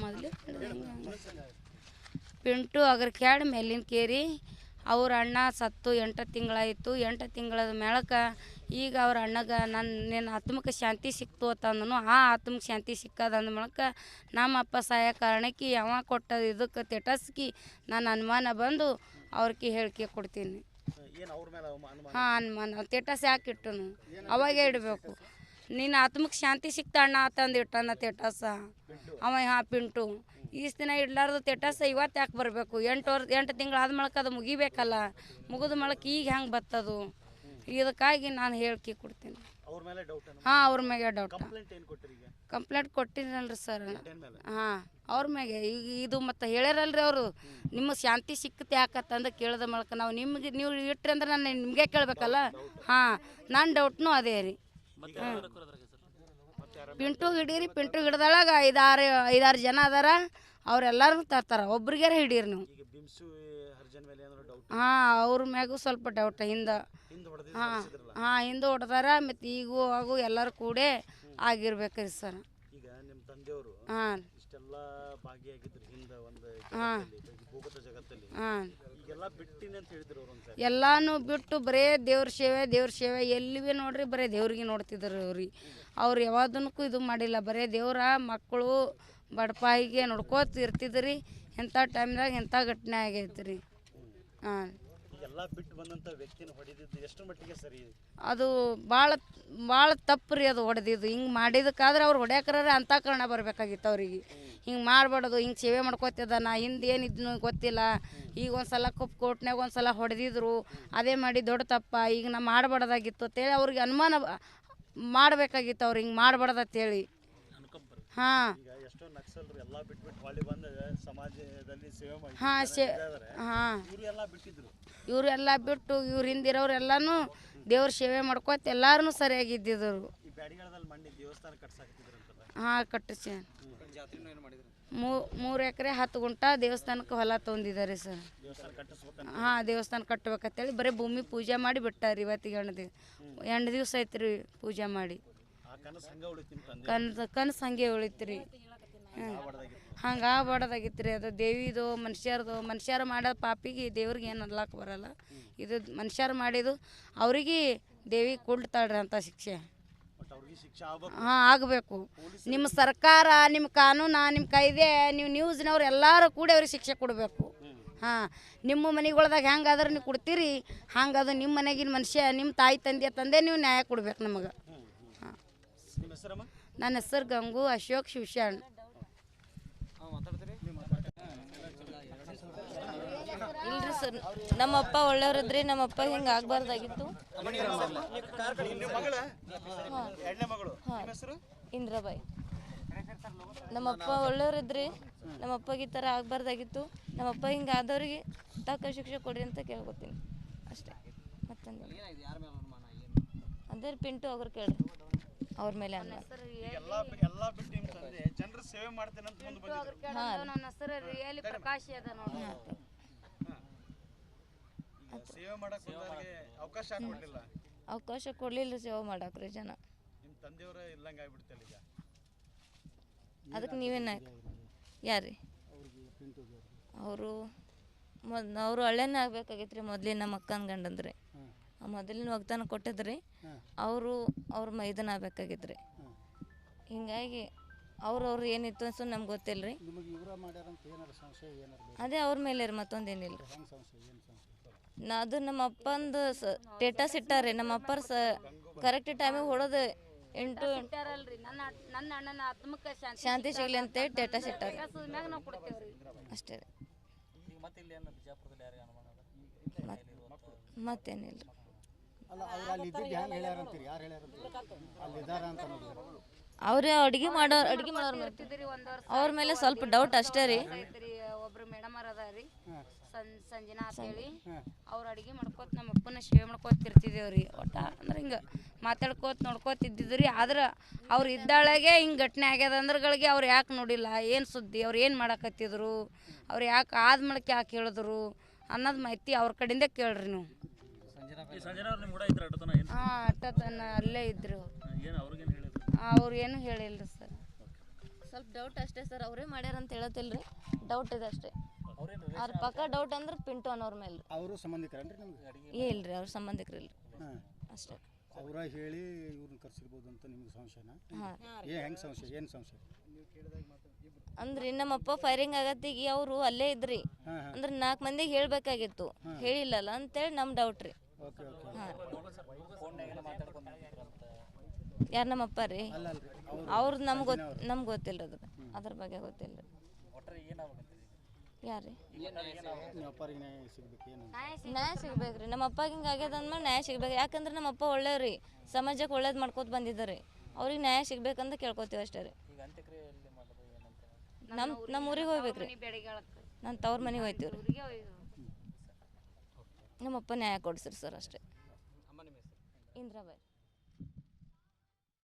ಮೊದಲು? ಪಿಂಟು ಅಗರ್ಕ್ಯಾಡ್ ಮೇಲಿನ ಕೇರಿ. ಅವ್ರ ಅಣ್ಣ ಸತ್ತು ಎಂಟು ತಿಂಗಳಾಯಿತು. ಎಂಟು ತಿಂಗಳದ ಮೇಳಕ ಈಗ ಅವ್ರ ಅಣ್ಣಗ ನನ್ನ ನಿನ್ನ ಆತ್ಮಕ್ಕೆ ಶಾಂತಿ ಸಿಕ್ತು ಅಂತಂದನು. ಆ ಆತ್ಮಕ್ಕೆ ಶಾಂತಿ ಸಿಕ್ಕದಂದ ಮೂಲಕ ನಮ್ಮ ಅಪ್ಪ ಸಹಾಯ ಕಾರಣಕ್ಕೆ ಯಾವ ಕೊಟ್ಟ ಇದಕ್ಕೆ ತೆಟಸ್ಕಿ ನನ್ನ ಅನುಮಾನ ಬಂದು ಅವ್ರಿಗೆ ಹೇಳಿಕೆ ಕೊಡ್ತೀನಿ. ಹಾಂ ಅನುಮಾನ. ತೆಟಸ್ ಯಾಕೆ ಇಟ್ಟನು? ಅವಾಗೇ ಇಡಬೇಕು ನಿನ್ನ ಆತ್ಮಕ್ಕೆ ಶಾಂತಿ ಸಿಕ್ತ ಅಣ್ಣ ಅಂತಂದು ಇಟ್ಟಣ್ಣ ತೇಟಸ ಅವ ಹಾ ಪಿಂಟು. ಈಸ್ ದಿನ ಇಡ್ಲಾರ್ದು ತೆಟಸ ಇವತ್ತು ಯಾಕೆ ಬರಬೇಕು? ಎಂಟು ವರ್ಷ ಎಂಟು ತಿಂಗಳು ಆದ್ಮೇಲೆ ಅದು ಮುಗಿಬೇಕಲ್ಲ. ಮುಗಿದ ಮಳಕ್ಕೆ ಈಗ ಹೆಂಗೆ ಬತ್ತದು? ಇದಕ್ಕಾಗಿ ನಾನು ಹೇಳಿಕೆ ಕೊಡ್ತೀನಿ. ಹಾಂ ಅವ್ರ ಮ್ಯಾಗೆ ಡೌಟ್ ಕಂಪ್ಲೇಂಟ್ ಕೊಟ್ಟಿದ್ರಲ್ರಿ ಸರ್ ಹಾಂ ಅವ್ರ ಮ್ಯಾಗೆ. ಈಗ ಇದು ಮತ್ತು ಹೇಳ್ಯಾರಲ್ರಿ ಅವರು. ನಿಮಗೆ ಶಾಂತಿ ಸಿಕ್ಕತ್ತೆ ಯಾಕತ್ತಂದು ಕೇಳಿದ ಮೂಲಕ ನಾವು ನಿಮಗೆ ನೀವು ಇಟ್ರಿ ಅಂದ್ರೆ ನಾನು ನಿಮಗೆ ಕೇಳಬೇಕಲ್ಲ? ಹಾಂ ನನ್ನ ಡೌಟ್ನು ಅದೇ ರೀ. ಪಿಂಟು ಹಿಡೀರಿ ಪಿಂಟು ಹಿಡ್ದೊಳಗ ಐದಾರು ಐದಾರು ಜನ ಅದಾರ. ಅವ್ರೆಲ್ಲರೂ ತರ್ತಾರ. ಒಬ್ರಿಗಾರ ಹಿಡೀರಿ ನೀವು. ಹಾಂ ಅವ್ರ ಮ್ಯಾಗೂ ಸ್ವಲ್ಪ ಡೌಟ್ ಹಿಂದ ಹಾಂ ಹಾಂ ಹಿಂದೆ ಹೊಡ್ದಾರ. ಮತ್ತು ಈಗೂ ಹಾಗೂ ಎಲ್ಲರೂ ಕೂಡೇ ಆಗಿರ್ಬೇಕ್ರಿ ಸರ್. ಈಗ ನಿಮ್ಮ ತಂದೆಯವರು ಹಾಂ. ಇಷ್ಟೆಲ್ಲ ಭಾಗಿಯಾಗಿದ್ರು ಹಿಂದೆ ಒಂದು ಹಾಂ. ಜಗತ್ತಲ್ಲಿ, ಈ ಭೂಗತ ಜಗತ್ತಲ್ಲಿ. ಹಾಂ. ಈಗೆಲ್ಲ ಬಿಟ್ಟಿನಿ ಅಂತ ಹೇಳಿದ್ರು ಅವ್ರು ಒಂದ್ಸರಿ. ಎಲ್ಲಾನು ಬಿಟ್ಟು ಬರೇ ದೇವ್ರ ಸೇವೆ ದೇವ್ರ ಸೇವೆ. ಎಲ್ಲಿ ಭೀ ನೋಡ್ರಿ ಬರೇ ದೇವ್ರಿಗೆ ನೋಡ್ತಿದ್ರು ಅವ್ರಿ. ಅವ್ರು ಯಾವ್ದನ್ನಕ್ಕೂ ಇದು ಮಾಡಿಲ್ಲ. ಬರೇ ದೇವ್ರ ಮಕ್ಕಳು ಬಡಪಾಯಿಗೆ ನೋಡ್ಕೋತ ಇರ್ತಿದ್ರಿ. ಎಂಥ ಟೈಮ್ದಾಗ ಎಂಥ ಘಟನೆ ಆಗೈತೆ ರೀ ಹಾಂ. ಈಗೆಲ್ಲ ಬಿಟ್ಟು ಬಂದಂತ ವ್ಯಕ್ತಿನ ಹೊಡೆದಿದ್ದು ಎಷ್ಟು ಮಟ್ಟಿಗೆ ಸರಿ? ಅದು ಭಾಳ ಭಾಳ ತಪ್ಪು ರೀ ಅದು ಹೊಡೆದಿದ್ದು. ಹಿಂಗೆ ಮಾಡಿದಕ್ಕಾದ್ರೆ ಅವ್ರು ಹೊಡ್ಯಾಕರ ಅಂತಕರಣ ಕಾರಣ ಬರ್ಬೇಕಾಗಿತ್ತು ಅವ್ರಿಗೆ. ಹಿಂಗೆ ಮಾಡಬಾರ್ದು ಹಿಂಗೆ ಸೇವೆ ಮಾಡ್ಕೋತಿದ್ದ ನಾ ಹಿಂದೆ ಏನಿದ್ನು ಗೊತ್ತಿಲ್ಲ. ಈಗ ಒಂದು ಸಲ ಕಪ್ ಕೋರ್ಟ್ನಾಗ ಒಂದು ಸಲ ಹೊಡೆದಿದ್ರು. ಅದೇ ಮಾಡಿ ದೊಡ್ಡ ತಪ್ಪ. ಈಗ ನಾ ಮಾಡಬಾರ್ದಾಗಿತ್ತು ಅಂತೇಳಿ ಅವ್ರಿಗೆ ಅನುಮಾನ ಮಾಡಬೇಕಾಗಿತ್ತು ಅವ್ರು ಹಿಂಗೆ ಮಾಡಬಾರ್ದು ಅಂತೇಳಿ. ಹಾಂ. ಈಗ ಎಷ್ಟೋ ನಕ್ಸಲರು ಎಲ್ಲ ಬಿಟ್ಬಿಟ್ಟು ಹೊಳ್ಳಿ ಬಂದ ಸಮಾಜದಲ್ಲಿ ಸೇವೆ ಮಾಡಿ ಹಾಂ ಸೇ ಹಾಂ. ಬಿಟ್ಟಿದ್ರು. ಇವರೆಲ್ಲ ಬಿಟ್ಟು ಇವ್ರ ಹಿಂದಿರೋರೆಲ್ಲನೂ ದೇವ್ರ ಸೇವೆ ಮಾಡ್ಕೋತ ಎಲ್ಲರೂ ಸರಿಯಾಗಿದ್ದಿದ್ರು ಹಾಂ ಕಟ್ಟಿಸಿ ಮೂರು ಎಕರೆ ಹತ್ತು ಗುಂಟ ದೇವಸ್ಥಾನಕ್ಕೆ ಹೊಲ ತೊಗೊಂಡಿದ್ದಾರೆ ಸರ್. ಹಾಂ ದೇವಸ್ಥಾನ ಕಟ್ಬೇಕಂತೇಳಿ ಬರೀ ಭೂಮಿ ಪೂಜೆ ಮಾಡಿ ಬಿಟ್ಟಾರೆ ಇವತ್ತಿಗೆ ಎಂಟು ದಿವ್ಸ ಎಂಟು ದಿವಸ ಐತ್ರಿ ಪೂಜೆ ಮಾಡಿ. ಕನಸು ಕನ್ಸು ಕನಸು ಹಂಗೆ ಉಳಿತ್ರಿ. ಹ್ಞೂ ಹಂಗೆ ಆಗ್ಬಾರ್ದಾಗಿತ್ತು ರೀ ಅದು ದೇವಿದು ಮನುಷ್ಯರದು ಮನುಷ್ಯರು ಮಾಡೋ ಪಾಪಿಗೆ ದೇವ್ರಿಗೆ ಏನು ಅನ್ಲಾಕ್ ಬರಲ್ಲ. ಇದು ಮನುಷ್ಯರು ಮಾಡಿದ್ದು ಅವ್ರಿಗೆ ದೇವಿ ಕೊಡ್ತಾಳ್ರಿ ಅಂತ ಶಿಕ್ಷೆ. ಹಾಂ ಆಗಬೇಕು. ನಿಮ್ಮ ಸರ್ಕಾರ ನಿಮ್ಮ ಕಾನೂನು ನಿಮ್ಮ ಕಾಯ್ದೆ ನೀವು ನ್ಯೂಸ್ನವ್ರು ಎಲ್ಲರೂ ಕೂಡಿ ಅವ್ರಿಗೆ ಶಿಕ್ಷೆ ಕೊಡಬೇಕು. ಹಾಂ ನಿಮ್ಮ ಮನೆಗಳ್ದಾಗ ಹೆಂಗಾದ್ರೆ ನೀವು ಕೊಡ್ತೀರಿ. ಹಂಗದು ನಿಮ್ಮ ಮನೆಗಿನ ಮನುಷ್ಯ ನಿಮ್ಮ ತಾಯಿ ತಂದೆ ತಂದೆ ನೀವು ನ್ಯಾಯ ಕೊಡ್ಬೇಕು ನಮಗೆ. ಹಾಂ. ನನ್ನ ಹೆಸರು ಗಂಗು ಅಶೋಕ್ ಶಿವಶಾಣ್. ಇಲ್ರಿ ಸರ್ ನಮ್ಮಪ್ಪ ನಮ್ಮ ನಮ್ಮಪ್ಪ ಹಿಂಗೆ ಆಗ್ಬಾರ್ದಾಗಿತ್ತು. ನಿಮ್ಮ ಮಗಳ ಎರಡನೇ ಮಗಳು ನಿಮ್ಮ ಹೆಸರು ಇಂದ್ರಬಾಯಿ. ನಮ್ಮಪ್ಪ ಒಳ್ಳೆಯವ್ರದ್ರಿ ನಮ್ಮಪ್ಪಗೆ ಈ ಥರ ಆಗ್ಬಾರ್ದಾಗಿತ್ತು. ನಮ್ಮಪ್ಪ ಹಿಂಗೆ ಆದವ್ರಿಗೆ ತಕ್ಕ ಶಿಕ್ಷೆ ಕೊಡ್ರಿ ಅಂತ ಕೇಳ್ಕೊತೀನಿ. ಅಷ್ಟೇ. ಮತ್ತೊಂದು. ಅದೇ ರೀ ಪಿಂಟು ಅವ್ರು ಕೇಳ್ರಿ. ಅವ್ರ ಮೇಲೆ ಅನ್ನ ಎಲ್ಲ ಎಲ್ಲ ಬಿಟ್ಟು ನಿಮ್ಮ ತಂದೆ ಜನರ ಸೇವೆ ಮಾಡ್ತೇನೆ ಅಂತ ಮುಂದೆ ಬಂದಿದ್ರು. ನನ್ನ ಹೆಸರು ರಿಯಲಿ ಪ್ರಕಾಶ್ ಅದ ನೋಡಿ ಸೇವೆ ಮಾಡಕ್ ಬಂದವ್ರಿಗೆ ಅವಕಾಶ ಕೊಡಲಿಲ್ಲ. ಅವಕಾಶ ಕೊಡಲಿಲ್ಲ ಸೇವೆ ಮಾಡಾಕ್ರಿ ಜನ. ನಿಮ್ಮ ತಂದೆಯವರ ಇಲ್ಲಂಗ ಆಗ್ಬಿಡ್ತಲ್ಲ ಈಗ. ಅದಕ್ಕೆ ನೀವೇನ ಯಾರಿ? ಅವರು ಮೊದ್ ಅವರು ಹಳ್ಳೆನೇ ಆಗ್ಬೇಕಾಗಿತ್ತು ರೀ ಮೊದ್ಲಿನ ನಮ್ಮ ಅಕ್ಕನ ಗಂಡಂದ್ರಿ. ಆ ಮೊದಲಿನ ವಾಗ್ದಾನ ಕೊಟ್ಟಿದ್ರಿ. ಅವರು ಅವ್ರ ಮೈದಾನ ಆಗ್ಬೇಕಾಗಿತ್ತು ರೀ ಹಿಂಗಾಗಿ ಅವ್ರು ಅವ್ರು ಏನಿತ್ತು ಅನ್ಸೋ ನಮ್ಗೆ ಗೊತ್ತಿಲ್ಲ ರೀ ನಿಮಗೆ ಇವರ ಮಾಡ್ಯಾರಂತ ಏನಾರ ಸಂಶಯ ಏನಾರ ಅದೇ ಅವ್ರ ಮೇಲೆ ರೀ ಮತ್ತೊಂದೇನಿಲ್ಲ ರೀ. ಹೆಂಗೆ ಸಂಶಯ ಏನು ಸಂಶಯ? ನಾ ಅದು ನಮ್ಮ ಅಪ್ಪಂದು ಸ ಸ್ಟೇಟಸ್ ಇಟ್ಟಾರೆ ನಮ್ಮ ಅಪ್ಪರ ಸ ಕರೆಕ್ಟ್ ಟೈಮಿಗೆ ಹೊಡೋದು ಎಂಟು ಇಟ್ಟಾರಲ್ರಿ ನನ್ನ ನನ್ನ ಅಣ್ಣನ ಆತ್ಮಕ್ಕೆ ಶಾಂತಿ ಶಾಂತಿ ಸಿಗ್ಲಿ ಅಂತೇಳಿ ಸ್ಟೇಟಸ್ ಇಟ್ಟಾರೆ ಮ್ಯಾಗ ನಾವು ಕೊಡ್ತೇವ್ರಿ. ಅಷ್ಟೇ ರೀ. ಮತ್ತೇನಿಲ್ಲ ರೀ. ಅಲ್ಲ ಅವ್ರು ಅಲ್ಲಿ ಇದ್ದಿದ್ದು ಹೆಂಗೆ ಹೇಳ್ಯಾರಂತೀರಿ? ಯಾರು ಹೇಳ್ಯಾರಂತೀರಿ? ಅಲ್ಲಿ ಇದ್ದಾರ ಅಂತ ಅವ್ರೇ ಅಡುಗೆ ಮಾಡೋ ಅಡಿಗೆ ಮಾಡೋರ್ ಮೇಲೆ. ಅವ್ರ ಮೇಲೆ ಸ್ವಲ್ಪ ಡೌಟ್ ಅಷ್ಟೇ ರೀ. ಐತ್ರಿ ಒಬ್ರು ಮೇಡಮ್ ಅದಾರಿ ಸಂ ಸಂಜನಾ ಅಂತ ಹೇಳಿ ಅವ್ರು ಅಡಿಗೆ ಮಾಡ್ಕೋತ ನಮ್ಮ ಅಪ್ಪನ ಸೇವೆ ಮಾಡ್ಕೋತ ರೀ ಒಟ್ಟ ಅಂದ್ರೆ ಹಿಂಗೆ ಮಾತಾಡ್ಕೋತ ನೋಡ್ಕೋತ ಇದ್ದಿದ್ರಿ ಆದ್ರೆ ಅವ್ರು ಇದ್ದಾಳಗೆ ಹಿಂಗೆ ಘಟನೆ ಆಗ್ಯದ ಅಂದ್ರಗಳಿಗೆ ಅವ್ರು ಯಾಕೆ ನೋಡಿಲ್ಲ ಏನು ಸುದ್ದಿ ಅವ್ರು ಏನು ಮಾಡಕತ್ತಿದ್ರು ಅವ್ರು ಯಾಕೆ ಆದ್ಮೇಲೆ ಯಾಕೆ ಹೇಳಿದ್ರು ಅನ್ನೋದು ಮಾಹಿತಿ ಅವ್ರ ಕಡೆಯಿಂದ ಕೇಳ್ರಿ ನೀವು. ಹಾಂ ಅಟ್ಟ ತನ ಅಲ್ಲೇ ಇದ್ರು. ಏನು ಅವ್ರಿಗೇನು ಹೇಳಿದ್ರು ಅವ್ರು ಏನು ಹೇಳಿಲ್ಲ ಸರ್. ಸ್ವಲ್ಪ ಡೌಟ್ ಅಷ್ಟೇ ಸರ್ ಅವರೇ ಮಾಡ್ಯಾರ ಅಂತ ಹೇಳತ್ತಿಲ್ರಿ. ಡೌಟ್ ಇದೆ ಅಷ್ಟೇ. ಅವ್ರ ಪಕ್ಕ ಡೌಟ್ ಅಂದ್ರೆ ಪಿಂಟು ಅನ್ನೋರ್ ಮೇಲೆ. ಅವರು ಸಂಬಂಧಿಕರೇನ್ರಿ ನಿಮ್ಗೆ? ಏ ಇಲ್ರಿ ಅವ್ರ ಸಂಬಂಧಿಕರು ಇಲ್ಲ ಹಾಂ. ಅಷ್ಟೇ. ಅವರ ಹೇಳಿ ಇವ್ರನ್ನ ಕರ್ಸಿರ್ಬೋದು ಅಂತ ನಿಮ್ಗೆ ಸಂಶಯನ? ಏ ಹೆಂಗೆ ಸಂಶಯ ಏನು ಸಂಶಯ? ಅಂದ್ರಿ ನಮ್ಮಪ್ಪ ಫೈರಿಂಗ್ ಆಗತ್ತಿಗೆ ಅವರು ಅಲ್ಲೇ ಇದ್ರಿ. ಹಾಂ ಹಾಂ. ಅಂದ್ರೆ ನಾಲ್ಕು ಮಂದಿಗೆ ಹೇಳ್ಬೇಕಾಗಿತ್ತು. ಹೇಳಿಲ್ಲಲ್ಲ ಅಂತೇಳಿ ನಮ್ಮ ಡೌಟ್ ರೀ. ಓಕೆ ಓಕೆ ಹಾಂ. ಯಾರು ನಮ್ಮಪ್ಪ ರೀ? ಅಲ್ಲ ಅಲ್ರಿ ಅವ್ರು ನಮ್ಗೆ ಗೊತ್ತು ನಮ್ಗೆ ಗೊತ್ತಿಲ್ಲ ಅದ್ರ ಅದ್ರ ಬಗ್ಗೆ ಗೊತ್ತಿಲ್ಲ ಯಾರು ರೀ? ನಿಮ್ಮ ನ್ಯಾಯ ಸಿಗ್ಬೇಕ್ರಿ ನಮ್ಮ ಅಪ್ಪಗೆ ಹಿಂಗೆ ಆಗ್ಯದ ಅಂದ್ಮೇಲೆ ನ್ಯಾಯ ಸಿಗ್ಬೇಕು ಯಾಕಂದ್ರೆ ನಮ್ಮ ಅಪ್ಪ ಒಳ್ಳೆಯವ್ರಿ ಸಮಾಜಕ್ಕೆ ಒಳ್ಳೇದು ಮಾಡ್ಕೋತ ಬಂದಿದ್ದಾರೆ ಅವ್ರಿಗೆ ನ್ಯಾಯ ಸಿಗ್ಬೇಕಂತ ಕೇಳ್ಕೊತೀವಿ ಅಷ್ಟೇ ರೀ. ನಮ್ಮ ನಮ್ಮ ಊರಿಗೆ ಹೋಗ್ಬೇಕ್ರಿ ನಾನು ತವ್ರ ಮನೆಗೆ ಹೋಯ್ತೀವಿ ರೀ. ನಮ್ಮಪ್ಪ ನ್ಯಾಯ ಕೊಡ್ಸ್ರಿ ಸರ್ ಅಷ್ಟೇ. ಇಂದ್ರಾಬಾಯಿ.